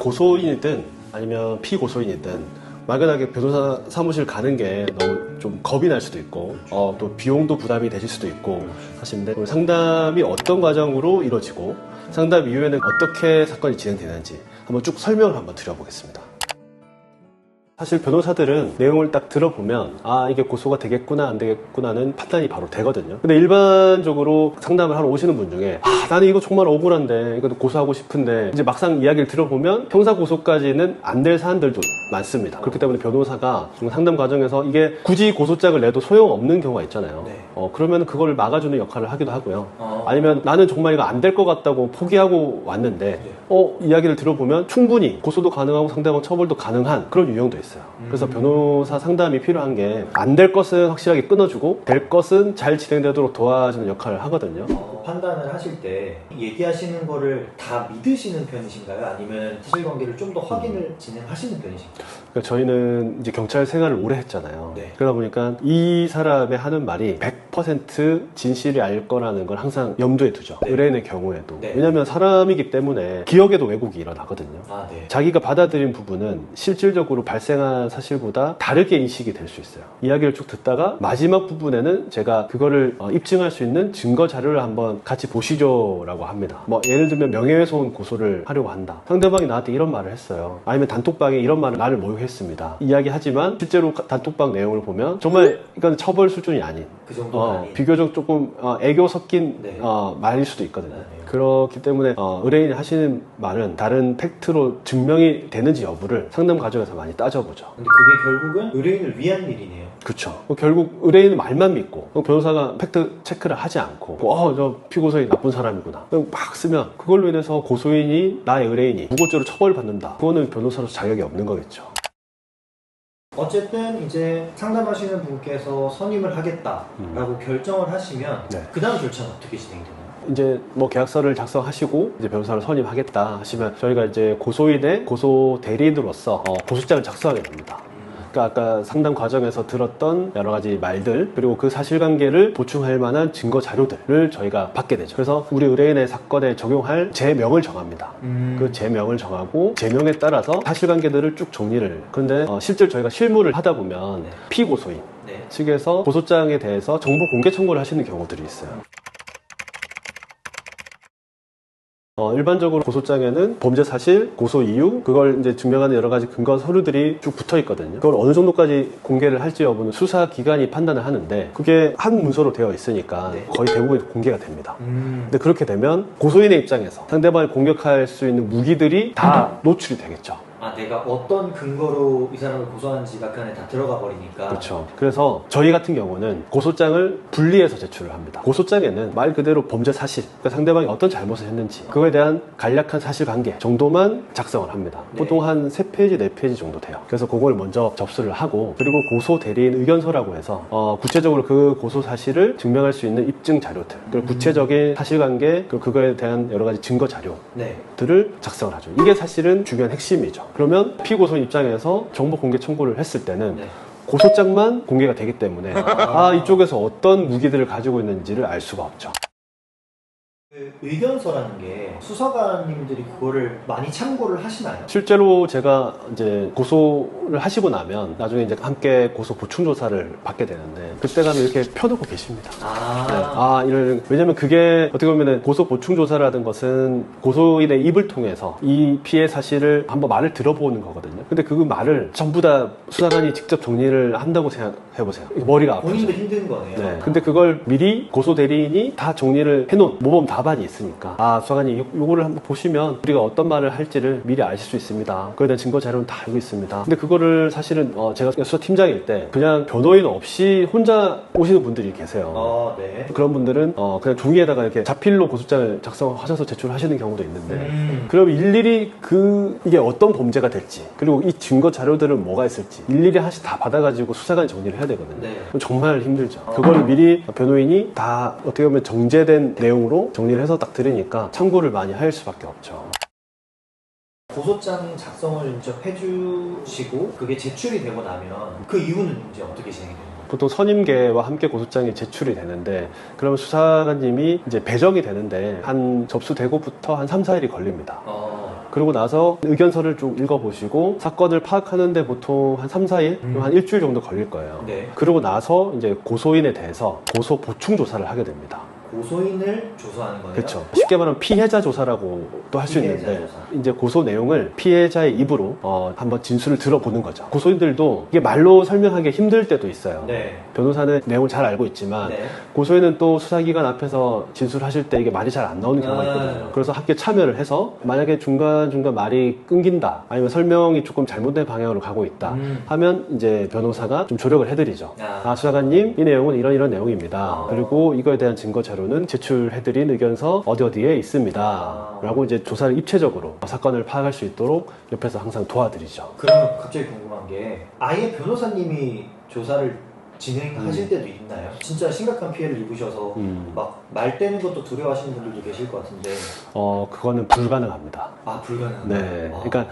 고소인이든 아니면 피고소인이든 막연하게 변호사 사무실 가는 게 너무 좀 겁이 날 수도 있고 어, 또 비용도 부담이 되실 수도 있고 하시는데 상담이 어떤 과정으로 이루어지고 상담 이후에는 어떻게 사건이 진행되는지 한번 쭉 설명을 한번 드려보겠습니다. 사실 변호사들은 내용을 딱 들어보면 아 이게 고소가 되겠구나 안 되겠구나는 판단이 바로 되거든요 근데 일반적으로 상담을 하러 오시는 분 중에 아 나는 이거 정말 억울한데 이것도 고소하고 싶은데 이제 막상 이야기를 들어보면 형사 고소까지는 안 될 사안들도 많습니다 그렇기 때문에 변호사가 상담 과정에서 이게 굳이 고소장을 내도 소용없는 경우가 있잖아요 네. 어 그러면 그걸 막아주는 역할을 하기도 하고요 어. 아니면 나는 정말 이거 안 될 것 같다고 포기하고 왔는데 어 이야기를 들어보면 충분히 고소도 가능하고 상대방 처벌도 가능한 그런 유형도 있어요. 그래서 변호사 상담이 필요한 게 안 될 것은 확실하게 끊어주고 될 것은 잘 진행되도록 도와주는 역할을 하거든요. 어, 판단을 하실 때 얘기하시는 거를 다 믿으시는 편이신가요? 아니면 사실관계를 좀 더 확인을 진행하시는 편이신가요? 그러니까 저희는 이제 경찰 생활을 오래 했잖아요. 네. 그러다 보니까 이 사람의 하는 말이 100% 진실이 알 거라는 걸 항상 염두에 두죠. 네. 의뢰인의 경우에도. 네. 왜냐하면 사람이기 때문에 기억에도 왜곡이 일어나거든요. 아, 네. 자기가 받아들인 부분은 실질적으로 발생한 사실보다 다르게 인식이 될 수 있어요. 이야기를 쭉 듣다가 마지막 부분에는 제가 그거를 어, 입증할 수 있는 증거 자료를 한번 같이 보시죠라고 합니다. 뭐 예를 들면 명예훼손 고소를 하려고 한다. 상대방이 나한테 이런 말을 했어요. 아니면 단톡방에 이런 말을 나를 모욕 했습니다. 이야기하지만 실제로 단톡방 내용을 보면 정말 이건 처벌 수준이 아닌 그 정도는 어, 아닌. 비교적 조금 어, 애교 섞인 네. 어, 말일 수도 있거든요. 네. 그렇기 때문에 어, 의뢰인이 하시는 말은 다른 팩트로 증명이 되는지 여부를 상담 과정에서 많이 따져보죠. 근데 그게 결국은 의뢰인을 위한 일이네요. 그렇죠. 결국 의뢰인은 말만 믿고 어, 변호사가 팩트 체크를 하지 않고 어저 피고소인 나쁜 사람이구나 막 쓰면 그걸로 인해서 고소인이 나의 의뢰인이 무고죄로 처벌받는다. 그거는 변호사로서 자격이 없는 거겠죠. 어쨌든 이제 상담하시는 분께서 선임을 하겠다라고 결정을 하시면 네. 그 다음 절차는 어떻게 진행되나요? 이제 뭐 계약서를 작성하시고 이제 변호사를 선임하겠다 하시면 저희가 이제 고소인의 고소 대리인으로서 어, 고소장을 작성하게 됩니다. 그러니까 아까 상담 과정에서 들었던 여러 가지 말들 그리고 그 사실관계를 보충할 만한 증거 자료들을 저희가 받게 되죠. 그래서 우리 의뢰인의 사건에 적용할 제명을 정합니다. 음. 그 제명을 정하고 제명에 따라서 사실관계들을 쭉 정리를. 그런데 어, 실제로 저희가 실무를 하다 보면 네. 피고소인 네. 측에서 고소장에 대해서 정보 공개 청구를 하시는 경우들이 있어요. 어, 일반적으로 고소장에는 범죄 사실, 고소 이유, 그걸 이제 증명하는 여러 가지 근거 서류들이 쭉 붙어 있거든요. 그걸 어느 정도까지 공개를 할지 여부는 수사 기관이 판단을 하는데 그게 한 문서로 되어 있으니까 네. 거의 대부분 공개가 됩니다. 음. 근데 그렇게 되면 고소인의 입장에서 상대방을 공격할 수 있는 무기들이 다 노출이 되겠죠. 아 내가 어떤 근거로 이 사람을 고소하는지가 그 안에 다 들어가 버리니까 그렇죠. 그래서 저희 같은 경우는 고소장을 분리해서 제출을 합니다. 고소장에는 말 그대로 범죄 사실, 그러니까 상대방이 어떤 잘못을 했는지 그거에 대한 간략한 사실관계 정도만 작성을 합니다. 네. 보통 한 3페이지, 4페이지 정도 돼요. 그래서 그걸 먼저 접수를 하고 그리고 고소 대리인 의견서라고 해서 어, 구체적으로 그 고소 사실을 증명할 수 있는 입증 자료들, 그리고 구체적인 사실관계, 그리고 그거에 대한 여러 가지 증거 자료 네. 들을 작성을 하죠. 이게 사실은 중요한 핵심이죠. 그러면 피고소인 입장에서 정보 공개 청구를 했을 때는 네. 고소장만 공개가 되기 때문에 아 이쪽에서 어떤 무기들을 가지고 있는지를 알 수가 없죠. 그 의견서라는 게 수사관님들이 그거를 많이 참고를 하시나요? 실제로 제가 이제 고소 를 하시고 나면 나중에 이제 함께 고소 보충 조사를 받게 되는데 그때 가면 이렇게 펴놓고 계십니다. 아, 네. 아, 이런, 왜냐면 그게 어떻게 보면은 고소 보충 조사라는 것은 고소인의 입을 통해서 이 피해 사실을 한번 말을 들어보는 거거든요. 근데 그 말을 전부 다 수사관이 직접 정리를 한다고 생각해 보세요. 머리가 아프죠. 본인도 힘든 거네요. 네. 근데 그걸 미리 고소 대리인이 다 정리를 해놓은 모범 답안이 있으니까 아 수사관이 요- 요거를 한번 보시면 우리가 어떤 말을 할지를 미리 아실 수 있습니다. 그에 대한 증거 자료는 다 알고 있습니다. 근데 그 거를 사실은 어, 제가 수사팀장일 때 그냥 변호인 없이 혼자 오시는 분들이 계세요. 어, 네. 그런 분들은 어, 그냥 종이에다가 이렇게 자필로 고소장을 작성하셔서 제출하시는 경우도 있는데 음. 그럼 일일이 그 이게 어떤 범죄가 될지 그리고 이 증거 자료들은 뭐가 있을지 일일이 하나씩 다 받아가지고 수사관이 정리를 해야 되거든요. 네. 정말 힘들죠. 그거를 미리 변호인이 다 어떻게 보면 정제된 내용으로 정리를 해서 딱 들으니까 참고를 많이 할 수밖에 없죠. 고소장 작성을 직접 해주시고 그게 제출이 되고 나면 그 이후는 이제 어떻게 진행이 거예요? 보통 선임계와 함께 고소장이 제출이 되는데 그러면 수사관님이 이제 배정이 되는데 한 접수되고부터 한 3, 4일이 걸립니다. 어, 그러고 나서 의견서를 쭉 읽어보시고 사건을 파악하는데 보통 한 3, 4일, 음. 한 일주일 정도 걸릴 거예요. 네. 그러고 나서 이제 고소인에 대해서 고소 보충 조사를 하게 됩니다. 고소인을 조사하는 거네요. 그렇죠. 쉽게 말하면 피해자 조사라고 또할수 피해자 있는데 조사. 이제 고소 내용을 피해자의 입으로 어, 한번 진술을 들어보는 거죠. 고소인들도 이게 말로 설명하기 힘들 때도 있어요. 네. 변호사는 내용을 잘 알고 있지만 네. 고소인은 또 수사기관 앞에서 진술하실 때 이게 말이 잘 안 나오는 경우가 아. 있거든요. 그래서 함께 참여를 해서 만약에 중간중간 말이 끊긴다 아니면 설명이 조금 잘못된 방향으로 가고 있다 음. 하면 이제 변호사가 좀 조력을 해드리죠. 아. 아, 수사관님 이 내용은 이런 이런 내용입니다. 아. 그리고 이거에 대한 증거 자료 는 제출해드린 의견서 어디 어디에 있습니다. 아. 라고 이제 조사를 입체적으로 사건을 파악할 수 있도록 옆에서 항상 도와드리죠. 그러면 갑자기 궁금한 게 아예 변호사님이 조사를 진행하실 음. 때도 있나요? 진짜 심각한 피해를 입으셔서 음, 막말 떼는 것도 두려워하시는 분들도 계실 것 같은데 어 그거는 불가능합니다. 아 불가능한 네, 아. 그러니까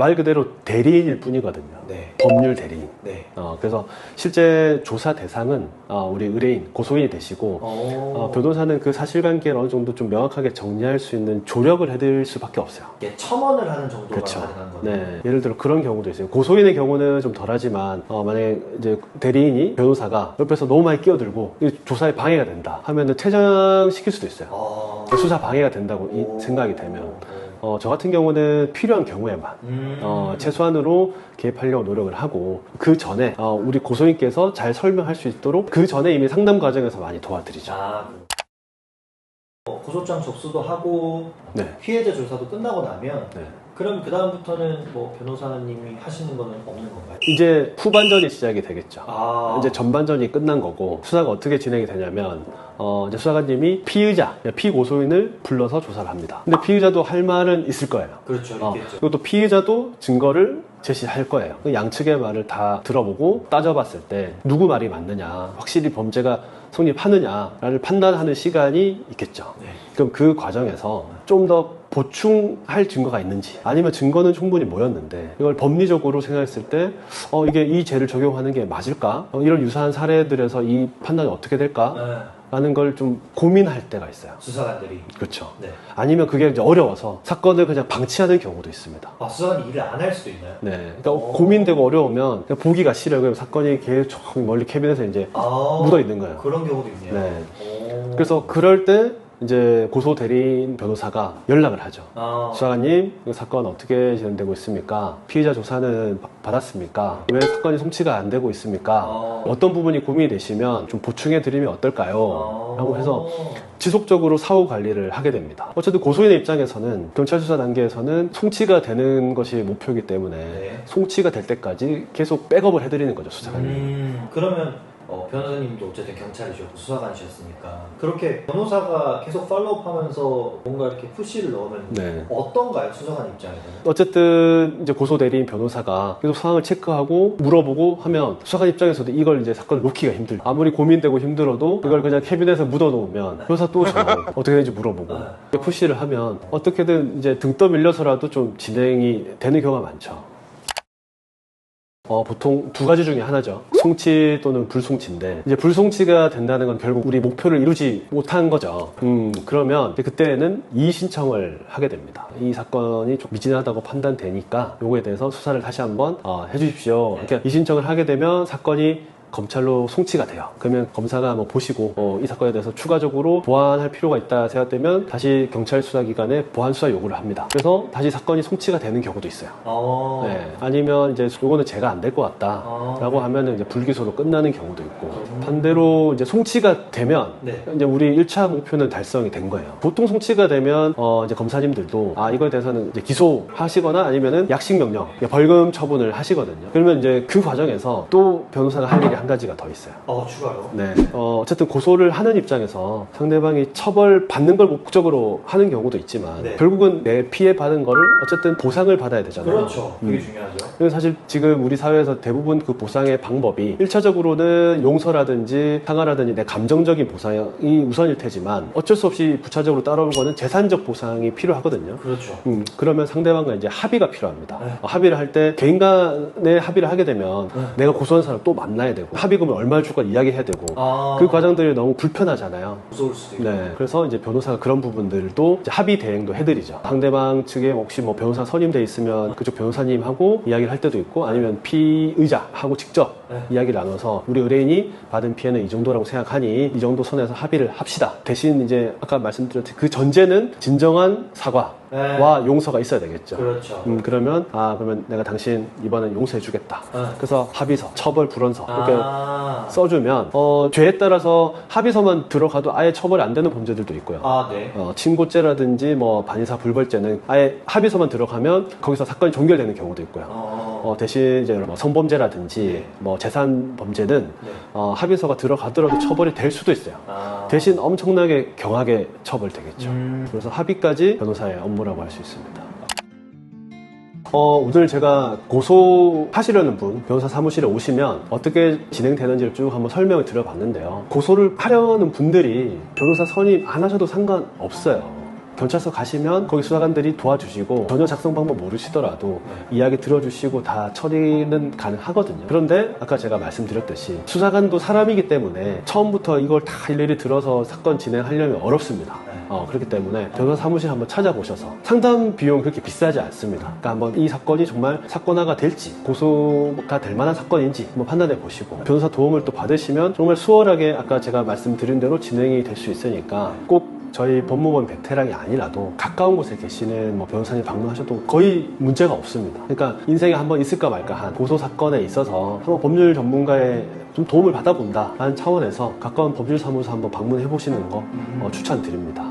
말 그대로 대리인일 뿐이거든요. 네. 법률 대리인. 네. 어, 그래서 실제 조사 대상은 어, 우리 의뢰인, 고소인이 되시고 어, 어, 변호사는 그 사실관계를 어느 정도 좀 명확하게 정리할 수 있는 조력을 해드릴 수밖에 없어요. 이게 첨언을 하는 정도가 그렇죠. 가능한 거네요. 네. 예를 들어 그런 경우도 있어요. 고소인의 경우는 좀 덜하지만, 어, 만약에 이제 대리인이 변호사가 옆에서 너무 많이 끼어들고 이 조사에 방해가 된다 하면은 퇴장시킬 수도 있어요. 아. 수사 방해가 된다고. 생각이 되면. 어, 저 같은 경우는 필요한 경우에만 음. 어, 최소한으로 개입하려고 노력을 하고 그 전에 어, 우리 고소인께서 잘 설명할 수 있도록 그 전에 이미 상담 과정에서 많이 도와드리죠. 아. 어, 고소장 접수도 하고 네. 피해자 조사도 끝나고 나면 네. 그럼 그 다음부터는 뭐 변호사님이 하시는 거는 없는 건가요? 이제 후반전이 시작이 되겠죠. 아. 이제 전반전이 끝난 거고 수사가 어떻게 진행이 되냐면 어, 이제 수사관님이 피의자, 피고소인을 불러서 조사를 합니다. 근데 피의자도 할 말은 있을 거예요. 그렇죠. 어, 있겠죠. 그리고 또 피의자도 증거를 제시할 거예요. 그 양측의 말을 다 들어보고 따져봤을 때 누구 말이 맞느냐, 확실히 범죄가 성립하느냐를 판단하는 시간이 있겠죠. 네. 그럼 그 과정에서 좀 더 보충할 증거가 있는지 아니면 증거는 충분히 모였는데 이걸 법리적으로 생각했을 때 어, 이게 이 죄를 적용하는 게 맞을까? 어, 이런 유사한 사례들에서 이 판단이 어떻게 될까? 네. 라는 걸 좀 고민할 때가 있어요. 수사관들이. 그렇죠. 네. 아니면 그게 이제 어려워서 사건을 그냥 방치하는 경우도 있습니다. 아, 수사관이 일을 안 할 수도 있나요? 네. 그러니까 오. 고민되고 어려우면 보기가 싫어요. 그럼 사건이 계속 멀리 캐비넷에 이제 아. 묻어 있는 거예요. 그런 경우도 있네요. 네. 오. 그래서 그럴 때 이제 고소 대리인 변호사가 연락을 하죠. 아. 수사관님, 이 사건 어떻게 진행되고 있습니까? 피의자 조사는 바- 받았습니까? 왜 사건이 송치가 안 되고 있습니까? 아. 어떤 부분이 고민이 되시면 좀 보충해 드리면 어떨까요? 아. 라고 해서 지속적으로 사후 관리를 하게 됩니다. 어쨌든 고소인의 입장에서는 경찰 수사 단계에서는 송치가 되는 것이 목표이기 때문에 네. 송치가 될 때까지 계속 백업을 해드리는 거죠, 수사관이. 음, 그러면 어, 변호사님도 어쨌든 경찰이셨고 수사관이셨으니까 그렇게 변호사가 계속 팔로우하면서 뭔가 이렇게 푸시를 넣으면 네. 어떤가요 수사관 입장에서는? 어쨌든 이제 고소 대리인 변호사가 계속 상황을 체크하고 물어보고 하면 수사관 입장에서도 이걸 이제 사건을 놓기가 힘들다. 아무리 고민되고 힘들어도 이걸 그냥 캐비넷에 묻어놓으면 변호사 또저 어떻게 되는지 물어보고 푸시를 하면 어떻게든 이제 등 떠밀려서라도 좀 진행이 되는 경우가 많죠. 어, 보통 두 가지 중에 하나죠. 송치 또는 불송치인데, 이제 불송치가 된다는 건 결국 우리 목표를 이루지 못한 거죠. 음, 그러면 그때는 이의 신청을 하게 됩니다. 이 사건이 좀 미진하다고 판단되니까 요거에 대해서 수사를 다시 한번 어, 해주십시오. 이렇게 이의 신청을 하게 되면 사건이 검찰로 송치가 돼요. 그러면 검사가 뭐 보시고 어, 이 사건에 대해서 추가적으로 보완할 필요가 있다 생각되면 다시 경찰 수사기관에 보완 수사 요구를 합니다. 그래서 다시 사건이 송치가 되는 경우도 있어요. 어. 네. 아니면 이제 요거는 제가 안 될 것 같다. 아. 라고 하면은 이제 불기소로 끝나는 경우도 있고 반대로 이제 송치가 되면 네. 이제 우리 1차 목표는 달성이 된 거예요. 보통 송치가 되면 어 이제 검사님들도 아 이거에 대해서는 이제 기소하시거나 아니면은 약식 명령, 벌금 처분을 하시거든요. 그러면 이제 그 과정에서 또 변호사가 할 일이 한 가지가 더 있어요. 어 추가로. 네. 어, 어쨌든 고소를 하는 입장에서 상대방이 처벌 받는 걸 목적으로 하는 경우도 있지만 네. 결국은 내 피해 받은 거를 어쨌든 보상을 받아야 되잖아요. 그렇죠. 그게 음. 중요하죠. 그래서 사실 지금 우리 사회에서 대부분 그 보상의 방법이 1차적으로는 용서라든지 상하라든지 내 감정적인 보상이 우선일 테지만 어쩔 수 없이 부차적으로 따라오는 거는 재산적 보상이 필요하거든요. 그렇죠. 음, 그러면 상대방과 이제 합의가 필요합니다. 네. 어, 합의를 할 때 개인 간에 합의를 하게 되면 네. 내가 고소한 사람 또 만나야 되고 합의금을 얼마를 줄까 이야기해야 되고 아, 그 과정들이 너무 불편하잖아요. 무서울 수도 있고. 네. 그래서 이제 변호사가 그런 부분들도 이제 합의 대행도 해드리죠. 상대방 측에 혹시 뭐 변호사 선임돼 있으면 그쪽 변호사님하고 이야기를 할 때도 있고 아니면 피의자하고 직접 네. 이야기를 나눠서 우리 의뢰인이 받은 피해는 이 정도라고 생각하니 이 정도 선에서 합의를 합시다. 대신 이제 아까 말씀드렸듯이 그 전제는 진정한 사과와 네. 용서가 있어야 되겠죠. 그렇죠. 음, 그러면 아 그러면 내가 당신 이번엔 용서해주겠다. 네. 그래서 합의서, 처벌 불원서 이렇게 아, 써주면 어, 죄에 따라서 합의서만 들어가도 아예 처벌이 안 되는 범죄들도 있고요. 아, 네. 어, 친고죄라든지 뭐 반의사 불벌죄는 아예 합의서만 들어가면 거기서 사건이 종결되는 경우도 있고요. 어, 어, 대신 이제 뭐 성범죄라든지 네. 뭐 재산 범죄는 네. 어, 합의서가 들어가더라도 처벌이 될 수도 있어요. 아, 대신 엄청나게 경하게 처벌되겠죠. 음, 그래서 합의까지 변호사의 업무라고 할 수 있습니다. 어, 오늘 제가 고소하시려는 분, 변호사 사무실에 오시면 어떻게 진행되는지를 쭉 한번 설명을 드려봤는데요. 고소를 하려는 분들이 변호사 선임 안 하셔도 상관없어요. 경찰서 가시면 거기 수사관들이 도와주시고 전혀 작성 방법 모르시더라도 이야기 들어주시고 다 처리는 가능하거든요. 그런데 아까 제가 말씀드렸듯이 수사관도 사람이기 때문에 처음부터 이걸 다 일일이 들어서 사건 진행하려면 어렵습니다. 어, 그렇기 때문에 변호사 사무실 한번 찾아보셔서 상담 비용 그렇게 비싸지 않습니다. 그러니까 한번 이 사건이 정말 사건화가 될지 고소가 될 만한 사건인지 한번 판단해 보시고 변호사 도움을 또 받으시면 정말 수월하게 아까 제가 말씀드린 대로 진행이 될 수 있으니까 꼭 저희 법무원 베테랑이 아니라도 가까운 곳에 계시는 뭐 변호사님 방문하셔도 거의 문제가 없습니다. 그러니까 인생에 한번 있을까 말까 한 고소 사건에 있어서 한번 법률 전문가의 좀 도움을 받아본다라는 차원에서 가까운 법률사무소 한번 방문해 보시는 거 어, 추천드립니다.